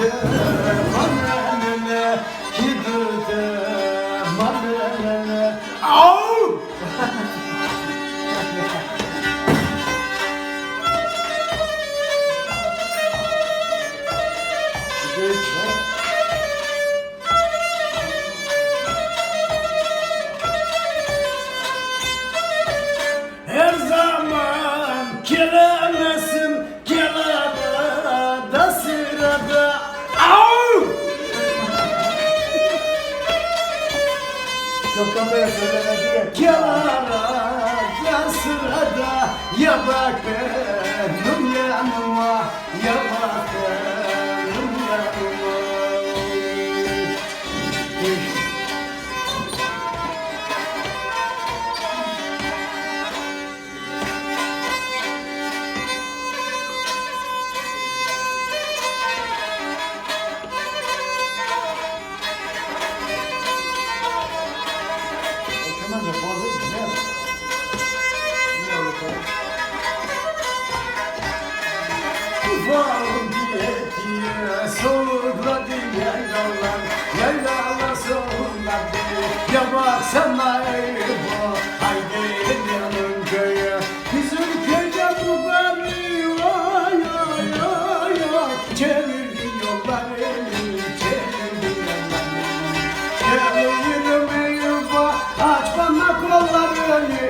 Gidute manene Gidute manene Çoktan beri söylemedi ki. Kenara sırada ya bak benim De bozuldu. Ne yapalım? Ne oldu? Ufağım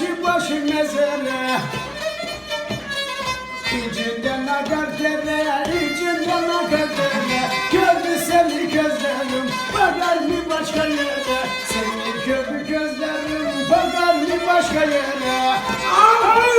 Çarşı başı mezere İçinden akar dere, içinden akar dere. Gördü seni gözlerim, bakar mı başka yere? Seni gördü gözlerim, bakar mı başka yere? Ah!